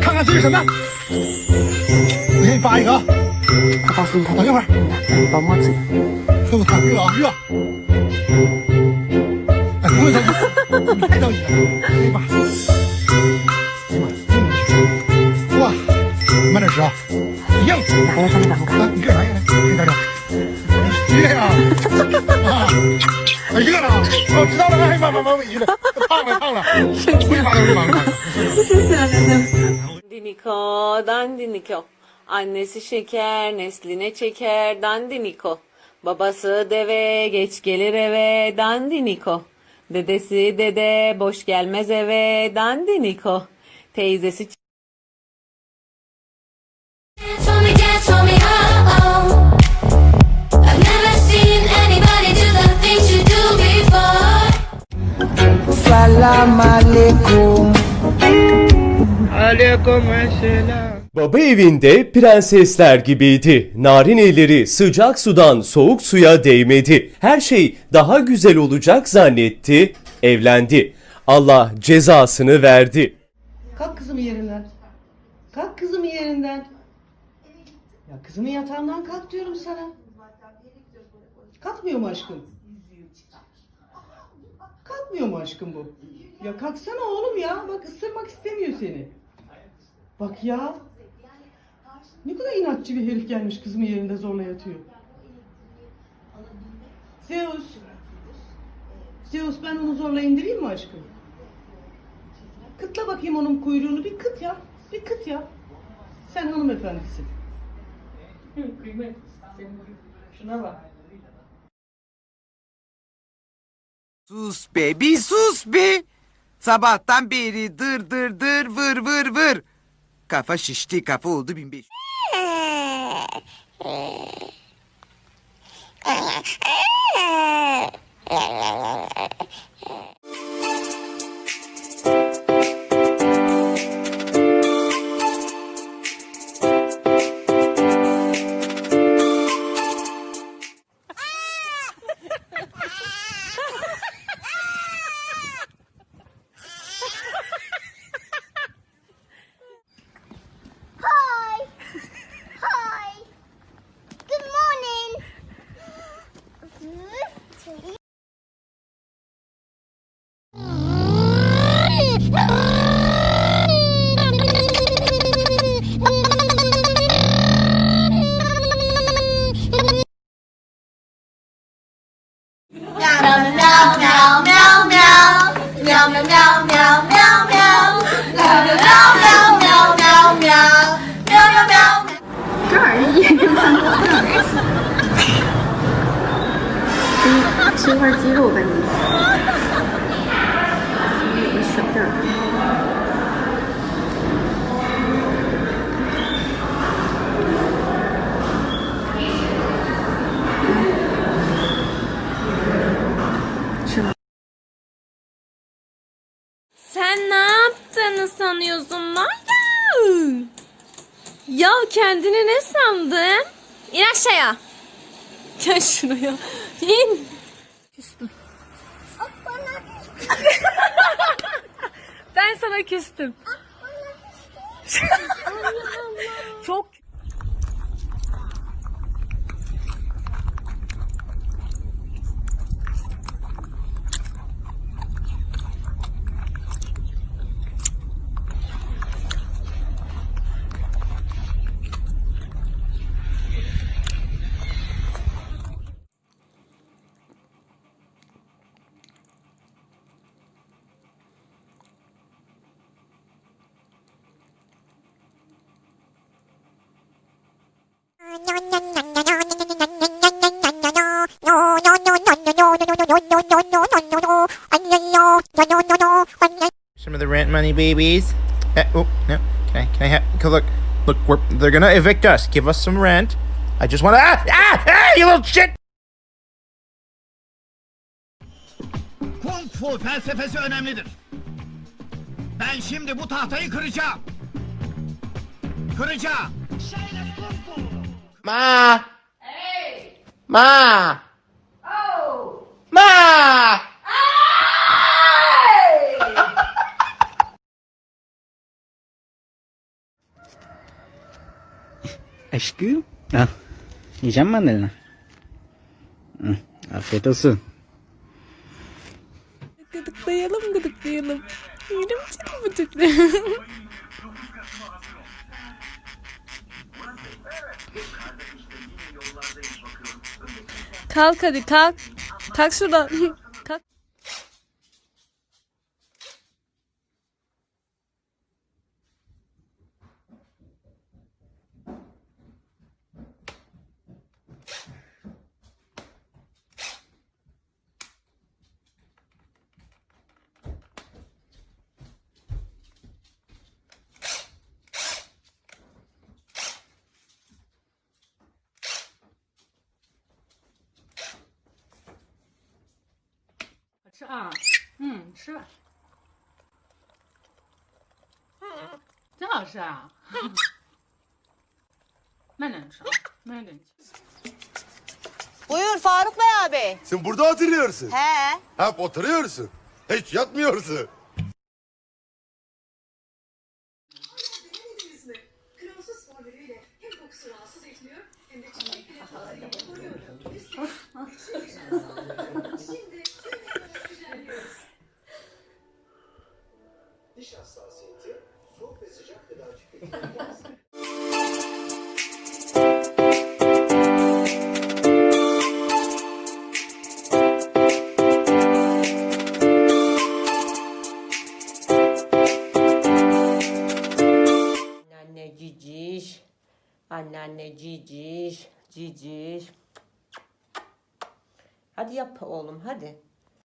看看这是什么？我给你发一个啊，他告诉你等一会儿，包墨子，这我看热啊热。哎，不用着急，你太着急了，给你发。哎呀妈，嗯哇，慢点吃啊，硬。拿要上那个啊，你干啥呀？给点点。这样 啊？哎热了，我知道了，哎妈妈妈委屈了，烫了烫了，我给你发了，我给你发了。Dandiniko. Annesi şeker, nesline çeker, dandiniko. Babası deve, geç gelir eve, dandiniko. Dedesi dede, boş gelmez eve, dandiniko. Teyzesi Dance for me, dance Baba evinde prensesler gibiydi. Narin elleri sıcak sudan soğuk suya değmedi. Her şey daha güzel olacak zannetti. Evlendi. Allah cezasını verdi. Kalk kızım yerinden. Kalk kızım yerinden. Ya kızımın yatağından kalk diyorum sana. Kalkmıyor mu aşkım? Kalkmıyor mu aşkım bu? Ya kalksana oğlum ya. Bak ısırmak istemiyor seni. Bak ya. Ne kadar inatçı bir herif gelmiş kızımın yerinde zorla yatıyor. Zeus. Zeus ben onu zorla indireyim mi aşkım? Kıtla bakayım onun kuyruğunu bir kıt ya. Bir kıt ya. Sen hanımefendisin. Kıymet. Şuna bak. Sus be bir sus be. Sabahtan beri dır dır dır vır vır vır. Kafa şişti kafa oldu 1500. Yeah. 吃一块鸡肉吧你。有个小点儿。吃吧。 Sen ne yaptığını sanıyorsun lan? Ya, ya kendini ne sandın? İn aşağıya. Gel şuraya. İn. ben sana küstüm. Çok Some of the rent money, babies. Uh, oh no! Can I? Can I have? Cause look, look. We're, they're gonna evict us. Give us some rent. I just want to. Ah! Ah! Ah! You little shit! Kung fu felsefesi önemlidir. Ben şimdi bu tahtayı kıracağım. Kıracağım. Ma. Ma. Ma. Aşkım. Al. Yiyeceğim mandalina. Hı, Afiyet olsun. Gıdıklayalım gıdıklayalım. Yerim seni bıdıklı. kalk hadi kalk. Kalk şuradan. kalk. 吃啊，嗯，吃吧，真好吃啊！慢点吃啊，慢点吃。 Buyur Faruk Bey abi. Sen burada oturuyorsun. He. Hep oturuyorsun. Hiç yatmıyorsun. Anneanne ciciş. Anneanne ciciş. Ciciş. Hadi yap oğlum hadi.